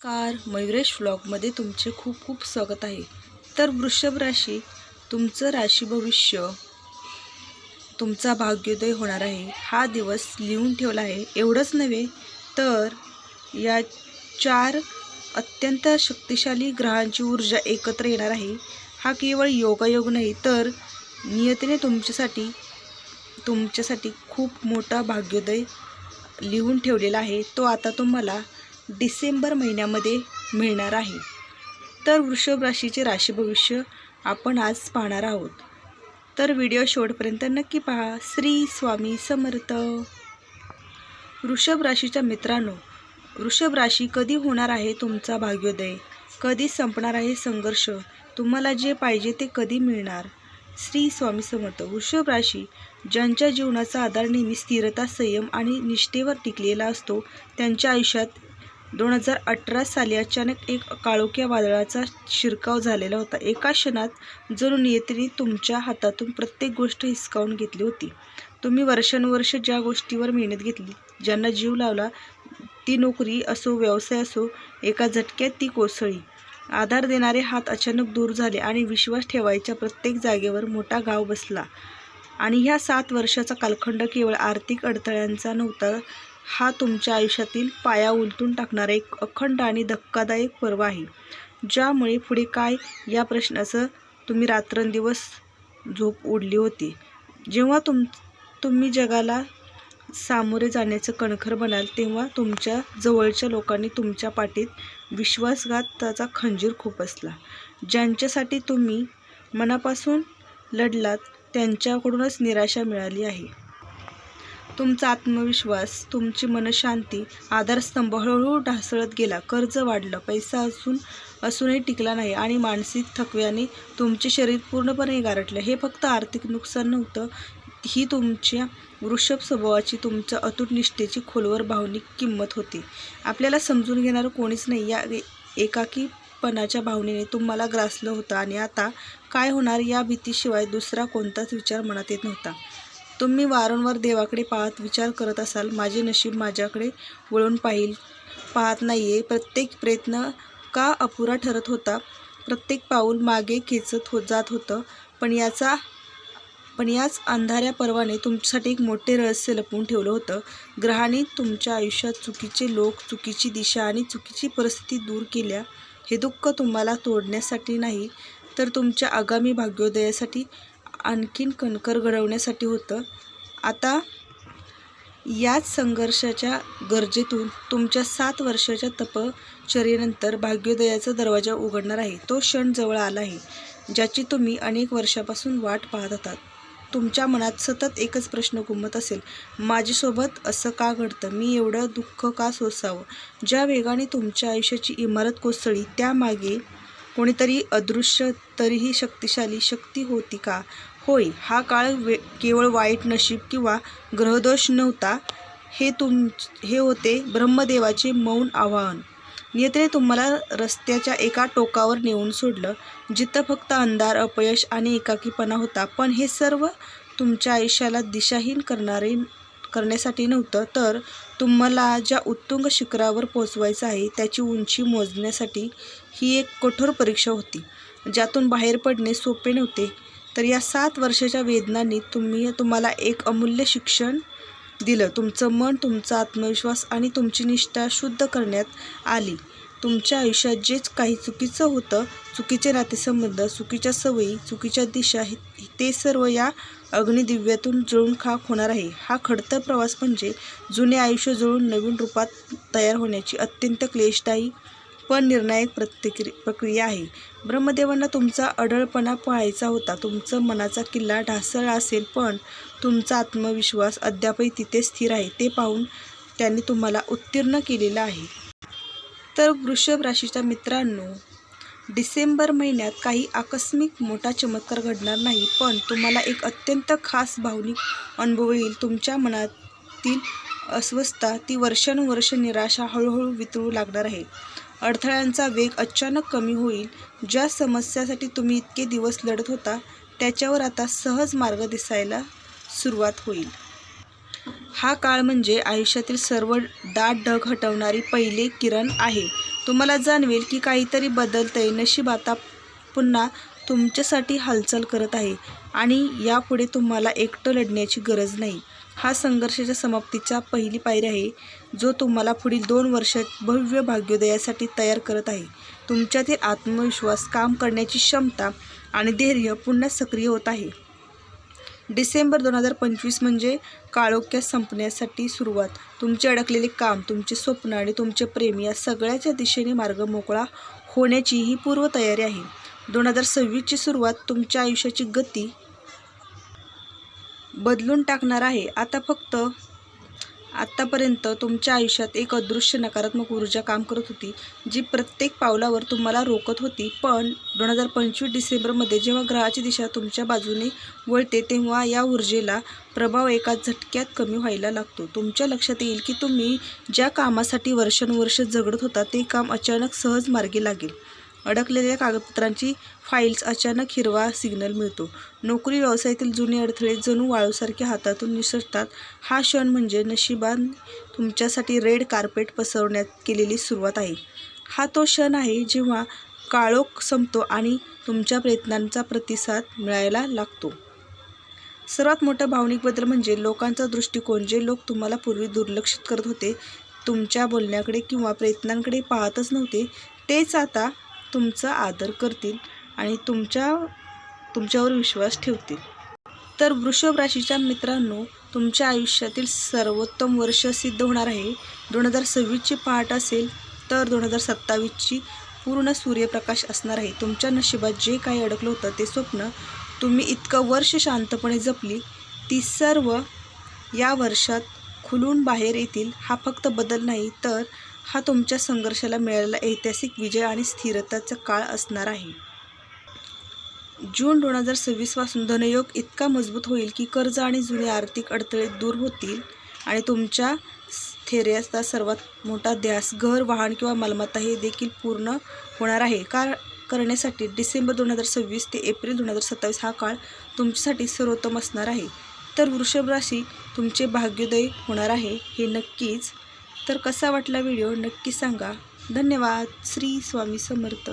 Car Mayuresh व्लॉगमध्ये तुमचे खूप खूप स्वागत आहे. तर वृषभ राशी तुमचं राशी भविष्य तुमचा भाग्योदय होणार आहे. हा दिवस लिहून ठेवला आहे. एवढंच नव्हे तर या चार अत्यंत शक्तिशाली ग्रहांची ऊर्जा एकत्र येणार आहे. हा केवळ योगायोग नाही तर नियतीने तुमच्यासाठी तुमच्यासाठी खूप मोठा भाग्योदय लिहून ठेवलेला आहे. तो आता तुम्हाला डिसेंबर महिन्यामध्ये मिळणार आहे. तर वृषभ राशीचे राशी भविष्य आपण आज पाहणार आहोत. तर व्हिडिओ शेवटपर्यंत नक्की पहा. श्री स्वामी समर्थ. वृषभ राशीच्या मित्रांनो वृषभ राशी कधी होणार आहे तुमचा भाग्योदय? कधी संपणार आहे संघर्ष? तुम्हाला जे पाहिजे ते कधी मिळणार? श्री स्वामी समर्थ. वृषभ राशी ज्यांच्या जीवनाचा आधार नेहमी स्थिरता संयम आणि निष्ठेवर टिकलेला असतो त्यांच्या आयुष्यात दोन हजार अठरा साली अचानक एक काळोख्या वादळाचा शिरकाव झालेला होता. एका क्षणात जणू नियतीने तुमच्या हातातून प्रत्येक गोष्ट हिसकावून घेतली होती. तुम्ही वर्षानुवर्ष ज्या गोष्टीवर मेहनत घेतली ज्यांना जीव लावला ती नोकरी असो व्यवसाय असो एका झटक्यात ती कोसळी आधार देणारे हात अचानक दूर झाले आणि विश्वास ठेवायच्या प्रत्येक जागेवर मोठा गाव बसला. आणि ह्या सात वर्षाचा कालखंड केवळ आर्थिक अडथळ्यांचा नव्हता हा तुमच्या आयुष्यातील पाया उलटून टाकणारा एक अखंड आणि धक्कादायक पर्व आहे. ज्यामुळे पुढे काय? या प्रश्नाचं तुम्ही रात्रंदिवस झोप उडली होती. जेव्हा तुम तुम्ही जगाला सामोरे जाण्याचं कणखर बनाल तेव्हा तुमच्या जवळच्या लोकांनी तुमच्या पाठीत विश्वासघाताचा खंजीर खुपसला ज्यांच्यासाठी तुम्ही मनापासून लढलात त्यांच्याकडूनच निराशा मिळाली आहे. तुमचा आत्मविश्वास तुमची मनशांती आधारस्तंभ हळूहळू ढासळत गेला. कर्ज वाढलं पैसा असून असूनही टिकला नाही आणि मानसिक थकव्याने तुमचे शरीर पूर्णपणे गारटलं हे फक्त आर्थिक नुकसान नव्हतं ही तुमच्या वृषभ स्वभावाची तुमच्या अतूट निष्ठेची खोलवर भावनिक किंमत होती. आपल्याला समजून घेणारं कोणीच नाही. या एकाकीपणाच्या भावनेने तुम्हाला ग्रासलं होतं आणि आता काय होणार या भीतीशिवाय दुसरा कोणताच विचार मनात येत नव्हता. तुम्ही वारंवार देवाकडे पाहत विचार करत असाल माझे नशीब माझ्याकडे वळून पाहिल पाहत नाही आहे प्रत्येक प्रयत्न का अपुरा ठरत होता? प्रत्येक पाऊल मागे खेचत हो जात होतं. पण याचा पण याच अंधाऱ्या पर्वाने तुमच्यासाठी एक मोठे रहस्य लपवून ठेवलं होतं. ग्रहाने तुमच्या आयुष्यात चुकीचे लोक चुकीची दिशा आणि चुकीची परिस्थिती दूर केल्या. हे दुःख तुम्हाला तोडण्यासाठी नाही तर तुमच्या आगामी भाग्योदयासाठी आणखीन कणकर घडवण्यासाठी होतं. आता याच संघर्षाच्या गरजेतून तुमच्या सात वर्षाच्या तपश्चर्येनंतर भाग्योदयाचा दरवाजा उघडणार आहे. तो क्षण जवळ आला आहे ज्याची तुम्ही अनेक वर्षापासून वाट पाहत आहात. तुमच्या मनात सतत एकच प्रश्न घुमत असेल माझ्यासोबत असं का घडतं? मी एवढं दुःख का सोसावं? ज्या वेगाने तुमच्या आयुष्याची इमारत कोसळली त्यामागे कोणीतरी अदृश्य तरीही शक्तिशाली शक्ती होती का? होय हा काळ वे केवळ वाईट नशीब किंवा ग्रहदोष नव्हता. हे तुम हे होते ब्रह्मदेवाचे मौन आवाहन. नियतीने तुम्हाला रस्त्याच्या एका टोकावर नेऊन सोडलं जिथं फक्त अंधार अपयश आणि एकाकीपणा होता. पण हे सर्व तुमच्या आयुष्याला दिशाहीन करणारे करण्यासाठी नव्हतं. तर तुम्हाला ज्या उत्तुंग शिखरावर पोचवायचं आहे त्याची उंची मोजण्यासाठी ही एक कठोर परीक्षा होती ज्यातून बाहेर पडणे सोपे नव्हते. तर या सात वर्षाच्या वेदनांनी तुम्ही तुम्हाला एक अमूल्य शिक्षण दिलं. तुमचं मन तुमचा आत्मविश्वास आणि तुमची निष्ठा शुद्ध करण्यात आली. तुमच्या आयुष्यात जे काही चुकीचं होतं चुकीचे नातेसंबंध चुकीच्या सवयी चुकीच्या दिशा ते सर्व या अग्निदिव्यातून जळून खाक होणार आहे. हा खडतर प्रवास म्हणजे जुने आयुष्य जळून नवीन रूपात तयार होण्याची अत्यंत क्लेशदायी पण निर्णायक प्रतिक्रि प्रक्रिया आहे. ब्रह्मदेवांना तुमचा अडळपणा पाहायचा होता. तुमचं मनाचा किल्ला ढासळला असेल पण तुमचा आत्मविश्वास अद्यापही तिथे स्थिर आहे ते पाहून त्यांनी तुम्हाला उत्तीर्ण केलेलं आहे. तर वृषभ राशीच्या मित्रांनो डिसेंबर महिन्यात काही आकस्मिक मोठा चमत्कार घडणार नाही पण तुम्हाला एक अत्यंत खास भावनिक अनुभव येईल. तुमच्या मनातील अस्वस्थता ती वर्षानुवर्ष निराशा हळूहळू वितळू लागणार आहे. अडथळ्यांचा वेग अचानक कमी होईल. ज्या समस्यासाठी तुम्ही इतके दिवस लढत होता त्याच्यावर आता सहज मार्ग दिसायला सुरुवात होईल. हा काळ म्हणजे आयुष्यातील सर्व दाट ढग हटवणारी पहिली किरण आहे. तुम्हाला जाणवेल की काहीतरी बदलतंय. नशीब आता पुन्हा तुमच्यासाठी हालचाल करत आहे आणि यापुढे तुम्हाला एकटं लढण्याची गरज नाही. हा संघर्षाच्या समाप्तीचा पहिली पायरी आहे जो तुम्हाला पुढील दोन वर्षात भव्य भाग्योदयासाठी तयार करत आहे. तुमच्यातील आत्मविश्वास काम करण्याची क्षमता आणि धैर्य पुन्हा सक्रिय होत आहे. डिसेंबर दोन हजार पंचवीस म्हणजे काळोख्या संपण्यासाठी सुरुवात. तुमचे अडकलेले काम तुमचे स्वप्न आणि तुमचे प्रेम या सगळ्याच्या दिशेने मार्ग मोकळा होण्याची ही पूर्वतयारी आहे. दोन हजार सव्वीसची सुरुवात तुमच्या आयुष्याची गती बदलून टाकणार आहे. आता फक्त आत्तापर्यंत तुमच्या आयुष्यात एक अदृश्य नकारात्मक ऊर्जा काम करत होती जी प्रत्येक पावलावर तुम्हाला रोकत होती. पण दोन हजार पंचवीस डिसेंबरमध्ये जेव्हा ग्रहाची दिशा तुमच्या बाजूने वळते तेव्हा या ऊर्जेला प्रभाव एका झटक्यात कमी व्हायला लागतो. तुमच्या लक्षात येईल की तुम्ही ज्या कामासाठी वर्षानुवर्ष झगडत होता ते काम अचानक सहज मार्गी लागेल. अडकलेल्या कागदपत्रांची फाईल्स अचानक हिरवा सिग्नल मिळतो. नोकरी व्यवसायातील जुने अडथळे जणू वाळूसारखे हातातून निसटतात. हा क्षण म्हणजे नशिबान तुमच्यासाठी रेड कार्पेट पसरवण्यात केलेली सुरुवात आहे. हा तो क्षण आहे जेव्हा काळोख संपतो आणि तुमच्या प्रयत्नांचा प्रतिसाद मिळायला लागतो. सर्वात मोठा भावनिक बदल म्हणजे लोकांचा दृष्टिकोन. जे लोक तुम्हाला पूर्वी दुर्लक्षित करत होते तुमच्या बोलण्याकडे किंवा प्रयत्नांकडे पाहतच नव्हते तेच आता तुमचा आदर करतील आणि तुमच्या तुमच्यावर विश्वास ठेवतील. तर वृषभ राशीच्या मित्रांनो तुमच्या आयुष्यातील सर्वोत्तम वर्ष सिद्ध होणार आहे. दोन हजार सव्वीसची पहाट असेल तर दोन हजार सत्तावीसची पूर्ण सूर्यप्रकाश असणार आहे. तुमच्या नशिबात जे काही अडकलं होतं ते स्वप्न तुम्ही इतकं वर्ष शांतपणे जपली ती सर्व या वर्षात खुलून बाहेर येतील. हा फक्त बदल नाही तर हा तुमच्या संघर्षाला मिळालेला ऐतिहासिक विजय आणि स्थिरताचा काळ असणार आहे. जून दोन हजार सव्वीसपासून धनयोग इतका मजबूत होईल की कर्ज आणि जुने आर्थिक अडथळे दूर होतील आणि तुमच्या स्थैर्याचा सर्वात मोठा ध्यास घर वाहन किंवा मालमत्ता हे देखील पूर्ण होणार आहे. कार करण्यासाठी डिसेंबर दोन हजार सव्वीस ते एप्रिल दोन हजार सत्तावीस हा काळ तुमच्यासाठी सर्वोत्तम असणार आहे. तर वृषभ राशी तुमचे भाग्योदय होणार आहे हे नक्कीच तर कसा वाटला व्हिडिओ नक्की सांगा. धन्यवाद. श्री स्वामी समर्थ.